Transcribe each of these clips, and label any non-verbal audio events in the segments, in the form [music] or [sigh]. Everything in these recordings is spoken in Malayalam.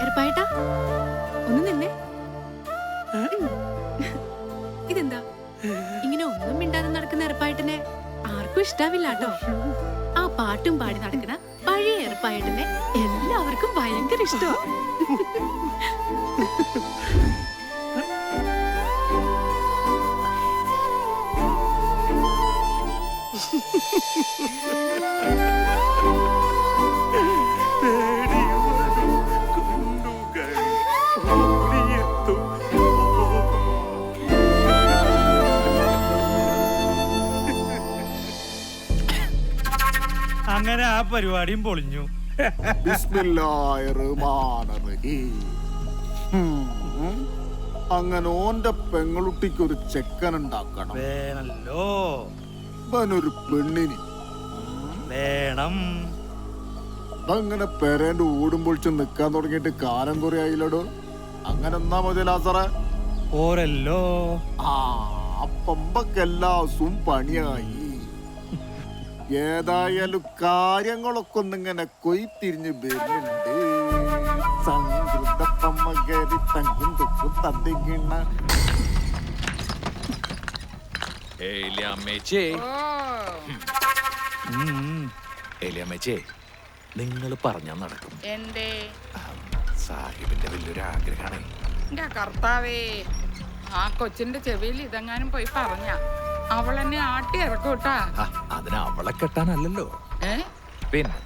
എറപ്പായിട്ടാ ഒന്ന് നിന്നെ. ഇതെന്താ? ഇങ്ങനെ ഒന്നും മിണ്ടാതെ നടക്കുന്ന എറപ്പായിട്ടിനെ ആർക്കും ഇഷ്ടാവില്ല കേട്ടോ ആ പാട്ടും പാടി നടക്കുന്ന പഴയ എറപ്പായിട്ടിനെ എല്ലാവർക്കും ഭയങ്കര ഇഷ്ടമാണ് [laughs] അങ്ങനെ ആ പരിപാടിയും പൊളിഞ്ഞു. അങ്ങനെ ഓന്റെ പെങ്ങളുട്ടിക്ക് ഒരു ചെക്കൻ ഉണ്ടാക്കണം വേണല്ലോ. അവനൊരു പെണ്ണിന്. വേണം. അങ്ങനെ പെരേന്റെ ഓടും പൊളിച്ച് നിക്കാൻ തുടങ്ങിയിട്ട് കാലം കുറെ ആയില്ലടോ. അങ്ങനെ എന്നാ മതി ലാസറേ? ഓരല്ലോ ആ അപ്പമ്പക്കെല്ലാസും പണിയായി. ഏതായാലും കാര്യങ്ങളൊക്കെ ഒന്നിങ്ങനെ കൊയ്ത്തിരിഞ്ഞ് വരുന്നുണ്ട്. പമ്മകരി തങ്കും തുക്കും ഏലിയമ്മേച്ചേ. ഏലിയമ്മേച്ചേ നിങ്ങൾ പറഞ്ഞാൽ നടക്കും. എന്തേ? സാഹിബിന്റെ വലിയൊരു ആഗ്രഹമാണ് എന്റെ കർത്താവേ ആ കൊച്ചിന്റെ ചെവിയിൽ ഇതെങ്ങാനും പോയി പറഞ്ഞ. അവൾ എന്നെ ആട്ടി ഇറക്കൂട്ടാ. അതിന് അവളെ കെട്ടാനല്ലല്ലോ. പിന്നെ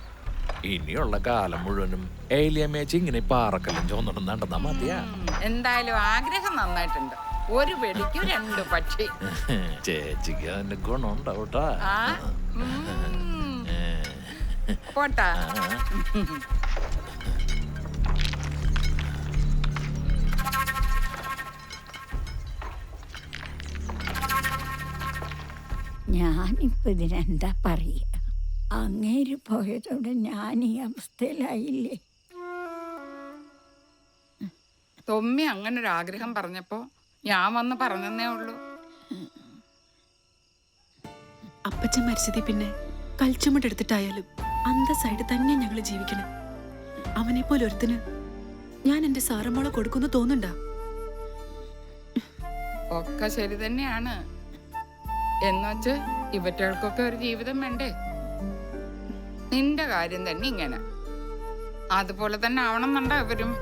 ഇനിയുള്ള കാലം മുഴുവനും ഏലിയമ്മേച്ചി ഇങ്ങനെ പാറക്കല്ലും ചോന്നിടുന്നുണ്ടെന്നാ നടന്നാ മതിയാ. എന്തായാലും ആഗ്രഹം നന്നായിട്ടുണ്ട്. ഒരു വെടിക്ക് രണ്ട് പക്ഷി. [laughs] ചേച്ചിക്ക് അതിന്റെ ഗുണമുണ്ടാവട്ടാ. പോട്ടാ. ഞാനിപ്പോ ഇതിനെന്താ പറയുക അങ്ങേര് പോയതോടെ ഞാൻ ഈ അവസ്ഥയിലായില്ലേ? തൊമ്മി അങ്ങനെ ഒരു ആഗ്രഹം പറഞ്ഞപ്പോ ഞാൻ വന്ന് പറഞ്ഞതേ ഉള്ളൂ. അപ്പച്ചൻ മരിച്ചതി പിന്നെ കൽച്ചുമട്ടെടുത്തിട്ടായാലും സൈഡ് തന്നെ ഞങ്ങൾ ജീവിക്കണം. അവനെ പോലെ ഒരുത്തിന് ഞാൻ എന്റെ സാറമ്മോളെ കൊടുക്കുന്നു തോന്നുണ്ടാ ഒക്കെ ശരി തന്നെയാണ്. എന്നുവച്ച് ഇവറ്റകൾക്കൊക്കെ ഒരു ജീവിതം വേണ്ടേ? നിന്റെ കാര്യം തന്നെ ഇങ്ങനെ. അതുപോലെ തന്നെ ആവണമെന്നുണ്ടോ ഇവരും.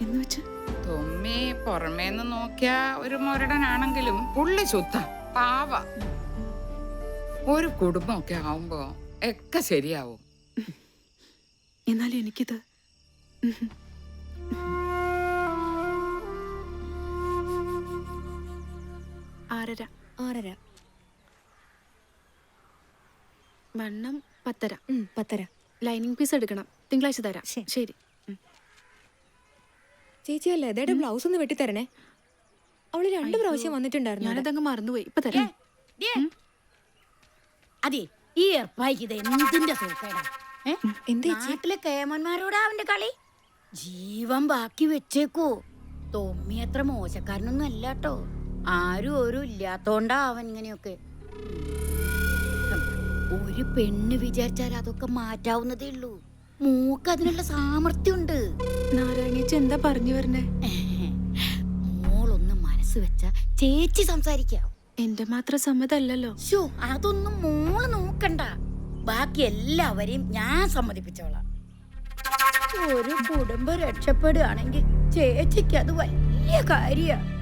എന്ന് വെച്ച്? തൊമ്മി പുറമേന്ന് നോക്കിയ ഒരു മുരടനാണെങ്കിലും പുള്ളി ചുത്ത പാവ. ഒരു കുടുംബമൊക്കെ ആവുമ്പോ ഒക്കെ ശരിയാവും. എന്നാലും എനിക്കിത് ആറര ആറര. വണ്ണം പത്തര. പത്തര. ലൈനിങ് പീസ് എടുക്കണം. തിങ്കളാഴ്ച തരാം. ശരി. ചേച്ചി അല്ലേ? അതേടെ ബ്ലൗസ് ഒന്ന് വെട്ടിത്തരണേ. അവൾ രണ്ട് പ്രാവശ്യം വന്നിട്ടുണ്ടായിരുന്നു. ഞാനതങ്ങ് മറന്നുപോയി. ഇപ്പൊ തരാം. അതെ ഈ ഏർപ്പായിക്ക് ഇത് എന്തിന്റെ സൂക്കേടാ നാട്ടിലെ കേമന്മാരോടാ അവന്റെ കളി? ജീവൻ ബാക്കി വെച്ചേക്കോ. തൊമ്മി അത്ര മോശക്കാരനൊന്നും അല്ല കേട്ടോ. ആരും ഒരു ഇല്ലാത്തോണ്ടാ അവൻ ഇങ്ങനെയൊക്കെ. ഒരു പെണ്ണ് വിചാരിച്ചാൽ അതൊക്കെ മാറ്റാവുന്നതേ ഉള്ളൂ. മൂക്ക് അതിനുള്ള സാമർഥ്യമുണ്ട്. നാരായണീച്ച എന്താ പറഞ്ഞു വരണേ? മോളൊന്ന് മനസ്സ് വെച്ച ചേച്ചി സംസാരിക്കാം. എന്റെ മാത്രം സമ്മതല്ലല്ലോ. ഷോ അതൊന്നും മോൾ നോക്കണ്ട. ബാക്കി എല്ലാവരെയും ഞാൻ സമ്മതിപ്പിച്ചോളാം. ഒരു കുടുംബം രക്ഷപ്പെടുകയാണെങ്കിൽ ചേച്ചിക്ക് അത് വലിയ കാര്യ.